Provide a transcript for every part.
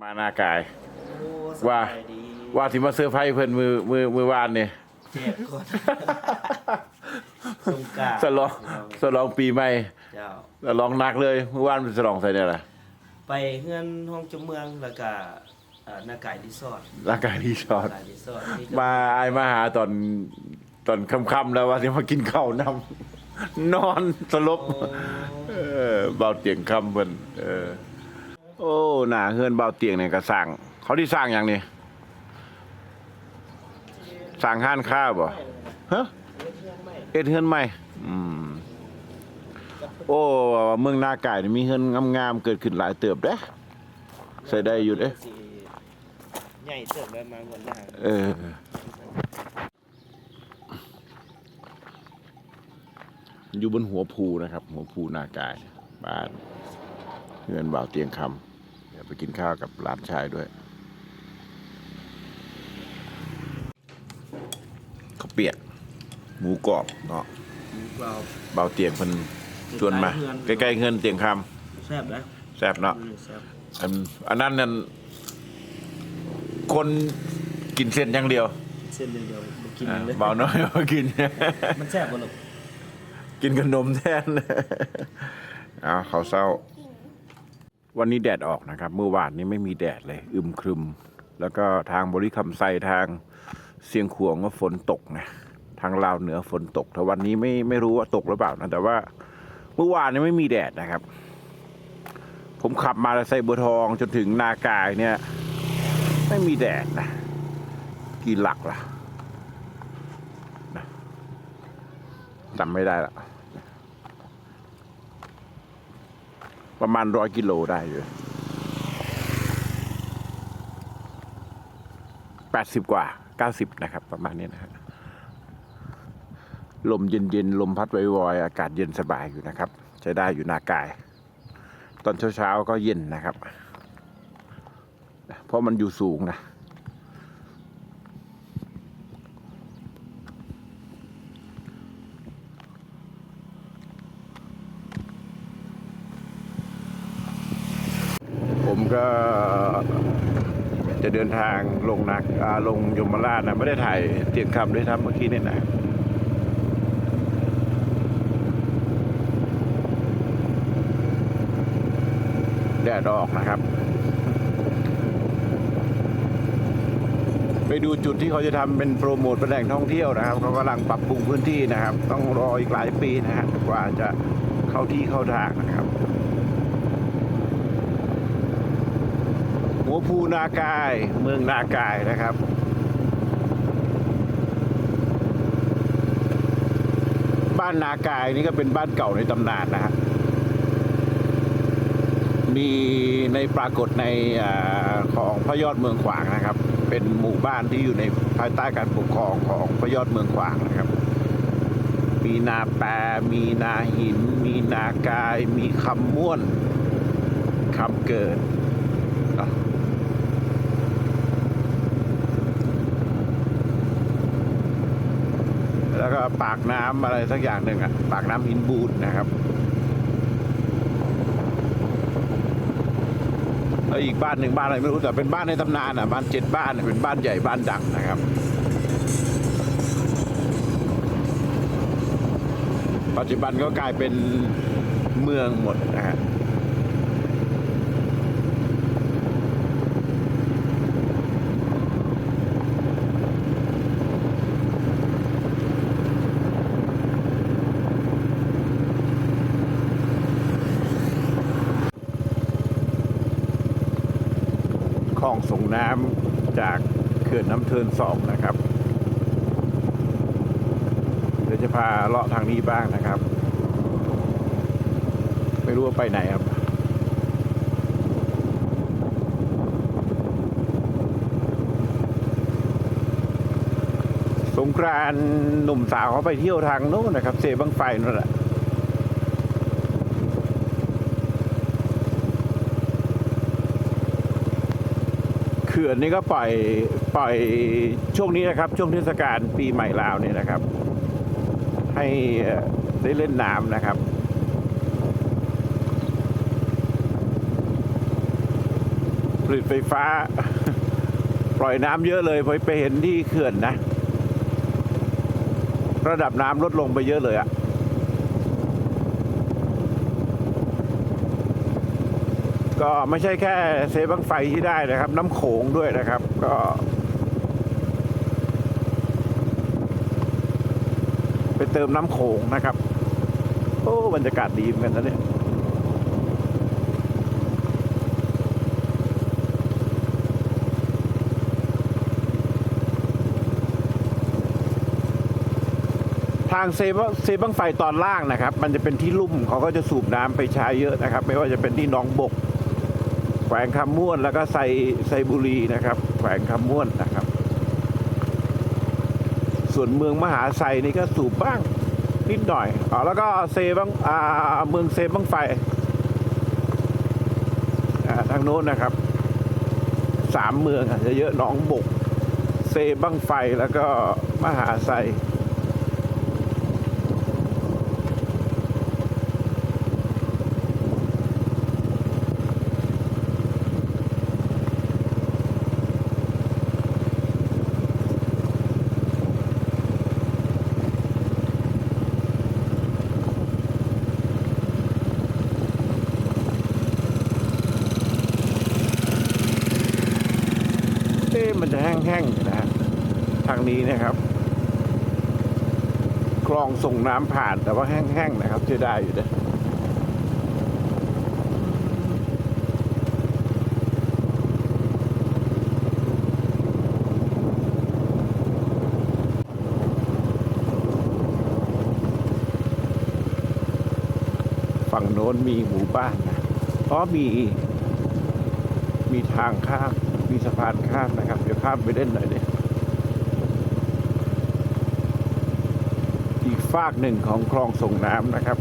มาหน้ากาย โอ้สว่าบายดีว่าสิมาเซอร์ไพรส์เพิ่นมือมือมือวานนี่ เจ็บก่อนสงกรารสลองสลองปีใหม่เจ้า สลองหนักเลยเมื่อวานเป็นสลองใส่เนี่ยแหละไปเฮือนห้องจำเมืองแล้วก็เอ่อหน้ากายรีสอร์ทร่างกายรีสอร์ทหน้ากายรีสอร์ทนี่ก็มาไอายมาหาตอนตอนค่ำๆแล้วว่าสิมากินข้าวนำ นอนสลบ โอ้เออเบาเตียงคำเพิ่นเออ โอ้หนาเฮือนเบาเตียงเนี่ยก็สร้าง เขาที่สร้างอย่างนี้สร้างห้านข้าวบ่ฮะเอ็ดเฮือนใหม่อืมโอ้เมืองนาไก่นี่มีเฮือนงามๆเกิดขึ้นหลายเติบเด้ใส่ได้อยู่เด้ใหญ่เติบแล้วมาวันหน้าเอออยู่บนหัวภูนะครับ หัวภูนากาย บ้านเงินบ่าวเตียงคำ ไปกินข้าวกับหลานชายด้วยข้าวเปียก หมูกรอบเนาะเราบ่าวเตียงเพิ่นชวนมา ใกล้ๆเงินเตียงคแซ่บนะำแซ่บเนาะอืมแซ่บอันอันนั้นนั่นคนกินเส้นอย่างเดียวเส้นเดียวๆบ่กินอ่าเลยเบาน้อยมากิน มันแซ่บบ่ลูกกินขนมแทน เอาเขาวเศร้า วันนี้แดดออกนะครับ เมื่อวานนี้ไม่มีแดดเลย อึมครึม แล้วก็ทางบริคำไซทางเสียงขวงว่าฝนตกนะทางลาวเหนือฝนตก แต่วันนี้ไม่ไม่รู้ว่าตกหรือเปล่านะแต่ว่าเมื่อวานนี้ไม่มีแดดนะครับ ผมขับมาใส่บัวทองจนถึงนากายเนี่ย ไม่มีแดดนะกี่หลักล่ะนะจำไม่ได้ละ ประมาณร้อยกิโลได้อยู่แปดสิบกว่าเก้าสิบนะครับ ประมาณนี้นะฮะลมเย็นๆ ลมพัดไวๆอากาศเย็นสบายอยู่นะครับ ใช้ได้อยู่นากาย ตอนเช้าๆก็เย็นนะครับ เพราะมันอยู่สูงนะ ก็จะเดินทางลงนักลงยมราชนะไม่ได้ถ่ายเตียงคำด้วยทำเมื่อกี้นี่นะแดดออกนะครับ ไปดูจุดที่เขาจะทำเป็นโปรโมทเป็นแหล่งท่องเที่ยวนะครับเขากำลังปรับปรุงพื้นที่นะครับ ต้องรออีกหลายปีนะฮะกว่าจะเข้าที่เข้าทางนะครับ หัวภูนากาย เมืองนากายนะครับบ้านนากายนี่ก็เป็นบ้านเก่าในตำนานนะฮะ มีในปรากฏในอของพระยอดเมืองขวางนะครับ เป็นหมู่บ้านที่อยู่ในภายใต้การปกครองของพระยอดเมืองขวางนะครับ มีนาแปรมีนาหิน มีนากาย มีคำม่วนคำเกิดเนาะแล้วก็ ปากน้ำอะไรสักอย่างหนึ่งอะปากน้ำหินบูดนะครับ แล้วอีกบ้านหนึ่งบ้านอะไรไม่รู้แต่เป็นบ้านในตำนานอะบ้านเจ็ดบ้านเป็นบ้านใหญ่บ้านดังนะครับ ปัจจุบันก็กลายเป็นเมืองหมดนะฮะ องส่งน้ำจากเขื่อนน้ำเทินสองนะครับ เดี๋ยวจะพาเลาะทางนี้บ้างนะครับ ไม่รู้ว่าไปไหนครับสงกรานต์หนุ่มสาวเขาไปเที่ยวทางโน้นนะครับ เซบังไฟนั่นแหละ ขื่อนนี่ก็ปล่อยปล่อยช่วงนี้นะครับ ช่วงเทศกาลปีใหม่ลาวเนี่ยนะครับ ให้ได้เล่นน้ำนะครับผลิตไฟฟ้า ปล่อยน้ำเยอะเลยไปไปเห็นที่เขื่อนนะ ระดับน้ำลดลงไปเยอะเลยอะ ก็ไม่ใช่แค่เซบังไฟที่ได้นะครับ น้ำโขงด้วยนะครับ ก็ไปเติมน้ำโขงนะครับ โอ้บรรยากาศดีเหมือนกันนะเนี่ยทางเซเซบังไฟตอนล่างนะครับ มันจะเป็นที่ลุ่มเขาก็จะสูบน้ำไปใช้เยอะนะครับ ไม่ว่าจะเป็นที่หนองบก แขวงคำม่วนแล้วก็ไซไซบุรีนะครับ แขวงคำม่วนนะครับ ส่วนเมืองมหาไซนี่ก็สูบบ้างนิดหน่อยอ๋อแล้วก็เซบังอ่าเมืองเซบังไฟทางโน้นนะครับสามเมืองอะจะเยอะหนองบก เซบังไฟแล้วก็มหาไซ มันจะแห้งๆนะฮะทางนี้นะครับ คลองส่งน้ำผ่านแต่ว่าแห้งๆนะครับจะได้อยู่นะฝั่งโน้นมีหมู่บ้านนะเพราะมี มีทางข้าม มีสะพานข้ามนะครับ เดี๋ยวข้ามไปเล่นหน่อยเนี่ยอีกฝากหนึ่งของคลองส่งน้ำนะครับ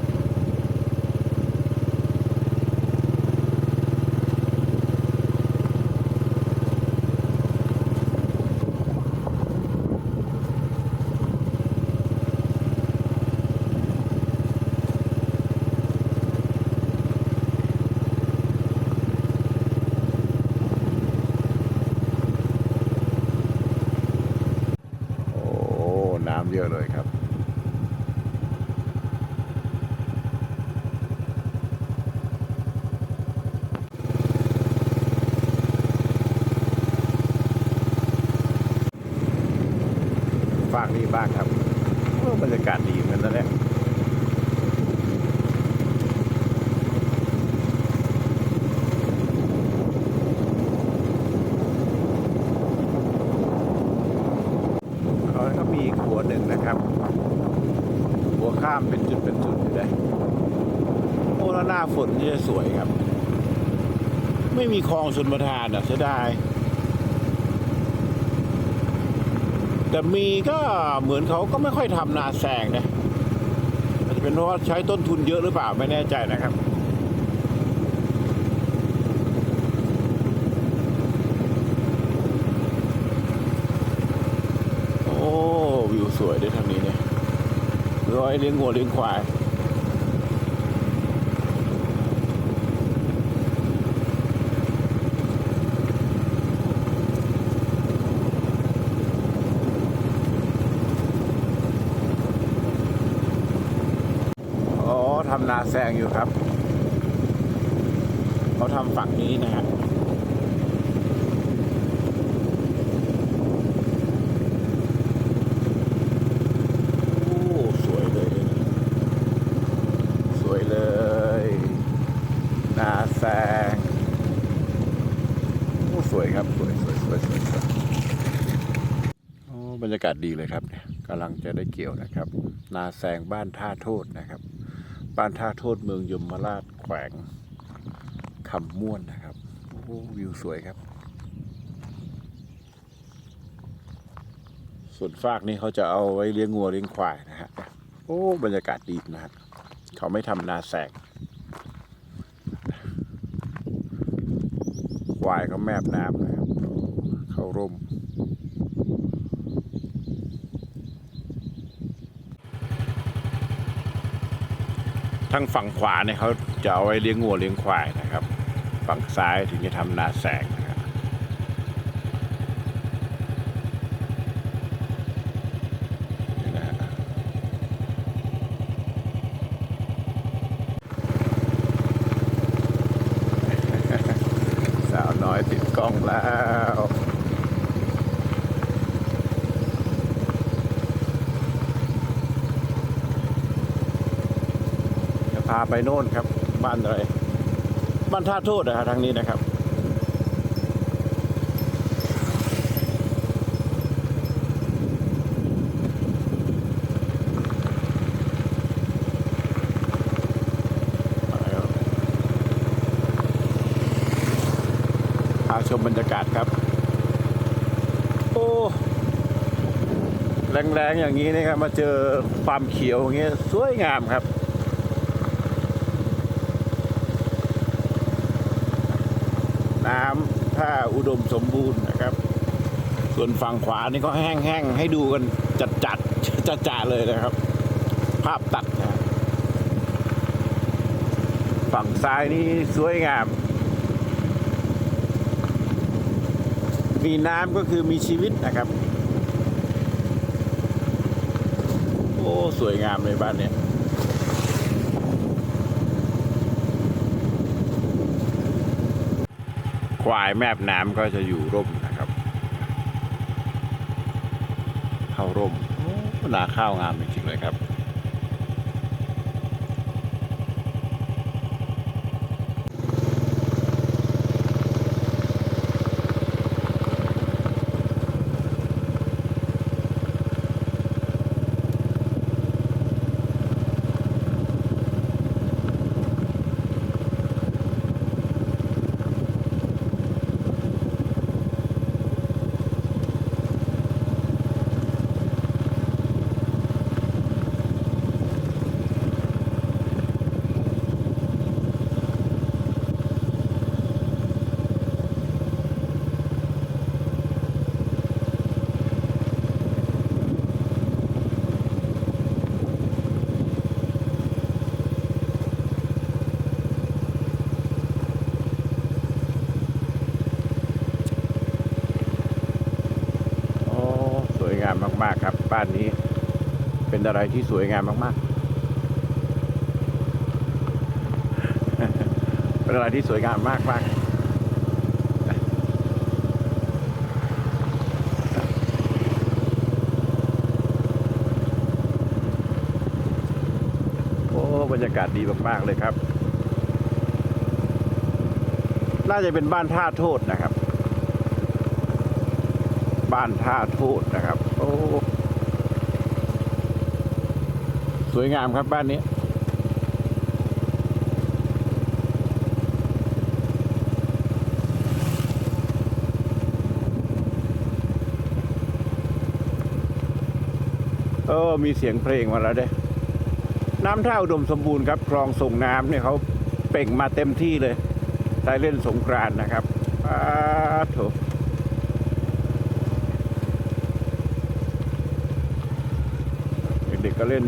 โอ้ น้ำเยอะเลยครับ ฝากนี้บ้างครับโอ้บรรยากาศดีเหมือนกันนะเนี่ยเขาก็มีอีกหัวหนึ่งนะครับ หัวข้ามเป็นจุดเป็นจุดอยู่ได้โอ้แล้ว หน้าฝนนี่จะสวยครับ ไม่มีคลองชนประทานอะเสียดาย แต่มีก็เหมือนเขาก็ไม่ค่อยทำนาแซงนะอาจจะเป็นเพราะใช้ต้นทุนเยอะหรือเปล่าไม่แน่ใจนะครับโอ้วิวสวยด้วยทางนี้เนี่ยร้อยเลี้ยงงัวเลี้ยงควาย อ๋อทำนาแซงอยู่ครับ เขาทำฝั่งนี้นะฮะโอ้สวยเลยสวยเลยนาแซงโอ้สวยครับ สวยสวยสวยสวยสวยโอ้บรรยากาศดีเลยครับเนี่ยกำลังจะได้เกี่ยวนะครับ นาแซงบ้านท่าโทษนะครับ บ้านท่าโทษเมืองยมราชแขวงคำม่วนนะครับ โอ้วิวสวยครับ ส่วนฟากนี่เขาจะเอาไว้เลี้ยงงัวเลี้ยงควายนะฮะ โอ้ บรรยากาศดีนะฮะเขาไม่ทำนาแสงควายเขาแมบน้ำนะครับ เข้าร่ม ทางฝั่งขวาเนี่ยเขาจะเอาไว้เลี้ยงงัวเลี้ยงควายนะครับ ฝั่งซ้ายถึงจะทำนาแสงนะครับ กล้องแล้ว จะพา ไปโน่นครับ บ้านอะไร บ้านท่าโทษนะครับทางนี้นะครับพาชมบรรยากาศครับ โอ้แรงๆอย่างนี้นะครับมาเจอความเขียวอย่างเงี้ยสวยงามครับ น้ำถ้า อุดมสมบูรณ์นะครับ ส่วนฝั่งขวานี่ก็แห้งๆ ให้ดูกันจัดจัดจัดจ่าๆเลยนะครับ ภาพตัดนะฝั่งซ้ายนี่สวยงาม มีน้ำก็คือมีชีวิตนะครับ โอ้ สวยงามเลยบ้านเนี้ย วายแมบน้ำก็จะอยู่ร่มนะครับ เข้าร่มโอ้นาข้าวงามจริงๆเลยครับ โอ้ สวยงามมาก ๆ ครับ บ้านนี้ เป็น อะไรที่สวยงามมากๆ เป็นอะไรที่สวยงามมากมากโอ้บรรยากาศดีมากๆเลยครับ น่าจะเป็นบ้านท่าโทษนะครับ บ้านท่าโทษนะครับ โอ้ ส วยงามครับบ้านนี้ เออมีเสียงเพลงมาแล้วเด้ น้ำท่าอุดมสมบูรณ์ครับคลองส่งน้ำเนี่ยเขาเป่งมาเต็มที่เลยใช้เล่นสงกรานนะครับอ้าโถเด็กๆก็เล่น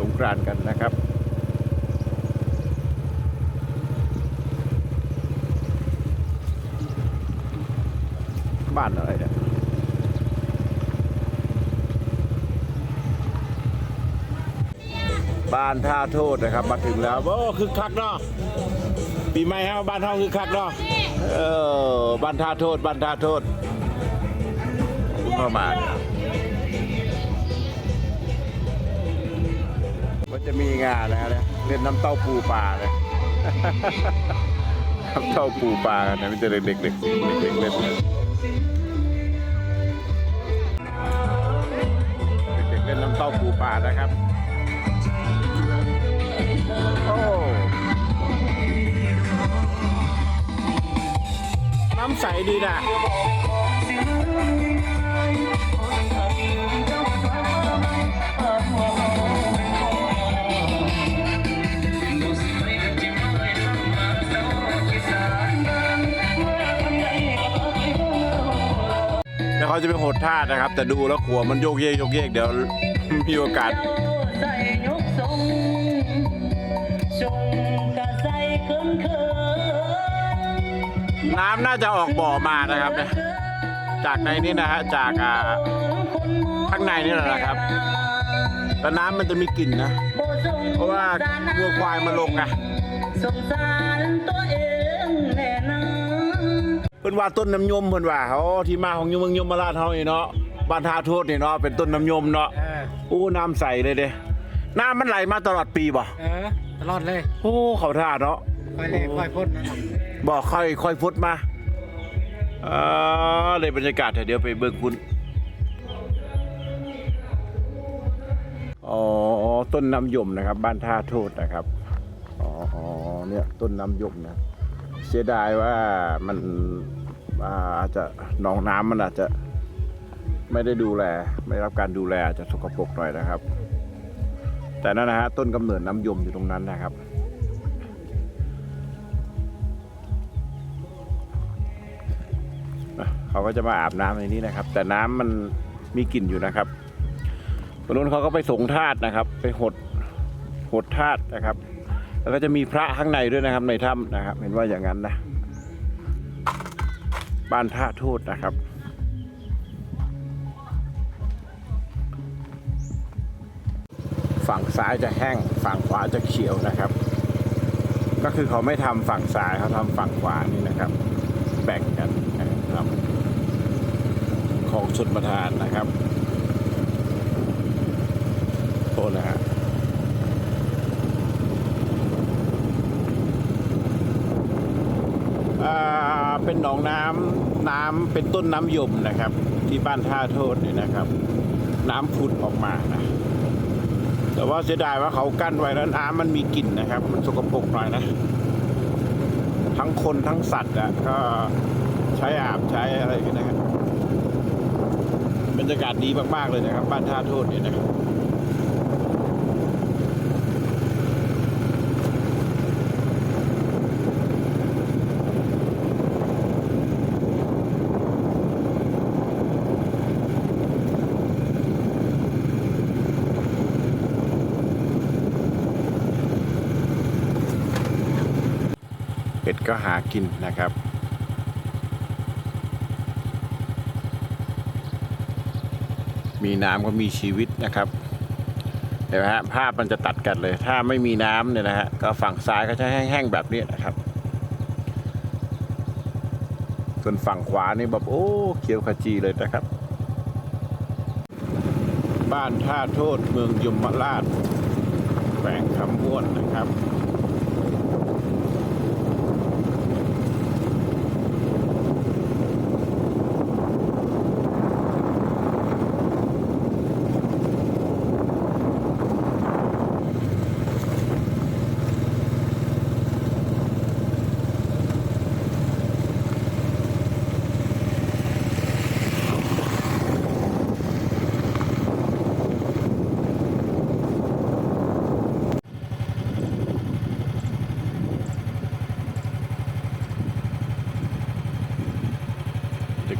สงกรานต์กันนะครับบ้านอะไรเนี่ยบ้านท่าโทษนะครับ มาถึงแล้วโอ้คึกคักเนาะปีใหม่ฮะบ้านเท่าคึกคักเนาะเออบ้านท่าโทษบ้านท่าโทษคุณพ่อมา มันจะมีงานนะเนี่ยเล่นน้ำเต้าปูปลาเลยน้ำเต้าปูปลากันนะมันจะเด็กๆเด็กๆเด็กๆเล่นเด็กๆเล่นน้ำเต้าปูปลานะครับโอ้น้ำใสดีนะ จะไปโหดท่านะครับ แต่ดูแล้วขัวมันโยกเยกโยกเยกเดี๋ยวมีโอกาสน้ำน่าจะออกบ่อมานะครับจากในนี่นะฮะจากอ่าข้างในนี่แหละนะครับแต่น้ำมันจะมีกลิ่นนะ เพราะว่าวัวควายมาลงไงสงสารตัวเองแน่นะ เพิ่นว่าต้นน้ำยมเพิ่นว่าเขาที่มาของยมเมืองยมราชเฮานี่เนาะบ้านท่าโทษนี่เนาะเป็นต้นน้ำยมเนาะเออโอ้น้ำใสเลยเด้น้ำมันไหลมาตลอดปีบ่เออตลอดเลยโอ้เขาท่าเนาะค่อยเลยค่อยพ่นนะบอกค่อยค่อยพุดมาเออเลยบรรยากาศเดี๋ยวไปเบิ่งคุณอ๋อต้นน้ำยมนะครับ บ้านท่าโทษนะครับอ๋ออ๋อเนี่ยต้นน้ำยมนะ เสียดายว่ามันอาจจะหนองน้ำมันอาจจะไม่ได้ดูแล ไม่รับการดูแลอาจจะสกปรกหน่อยนะครับ แต่นั่นนะฮะต้นกำเนิดน้ำยมอยู่ตรงนั้นนะครับเขาก็จะมาอาบน้ำในนี้นะครับ แต่น้ำมันมีกลิ่นอยู่นะครับคนนู้นเขาก็ไปสงธาตุนะครับ ไปหดหดธาตุนะครับ แล้วก็จะมีพระข้างในด้วยนะครับ ในถ้ำนะครับ เห็นว่าอย่างนั้นนะบ้านท่าทูตนะครับฝั่งซ้ายจะแห้งฝั่งขวาจะเขียวนะครับ ก็คือเขาไม่ทำฝั่งซ้ายเขาทำฝั่งขวานี่นะครับ แบ่งกันนะครับ ของชนประทานนะครับโทษนะฮะอ่า เป็นหนองน้ำน้ำเป็นต้นน้ำยมนะครับ ที่บ้านท่าโทษเนี่ยนะครับ น้ำผุดออกมานะแต่ว่าเสียดายว่าเขากั้นไว้แล้วน้ำมันมีกลิ่นนะครับ มันสกปรกหน่อยนะ ทั้งคนทั้งสัตว์อะก็ใช้อาบใช้อะไรกันนะครับบรรยากาศดีมากๆเลยนะครับ บ้านท่าโทษเนี่ยนะครับ ก็หากินนะครับ มีน้ำก็มีชีวิตนะครับเห็นไหมฮะภาพมันจะตัดกันเลย ถ้าไม่มีน้ำเนี่ยนะฮะก็ฝั่งซ้ายก็จะแห้งๆแบบนี้นะครับ ส่วนฝั่งขวานี่แบบโอ้เขียวขจีเลยนะครับ บ้านท่าโทษเมืองยมราชแขวงคำม่วนนะครับ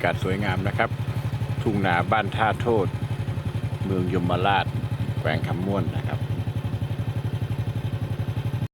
กาศสวยงามนะครับ ทุ่งนาบ้านท่าโทษ เมืองยมราชแขวงคำม่วนนะครับ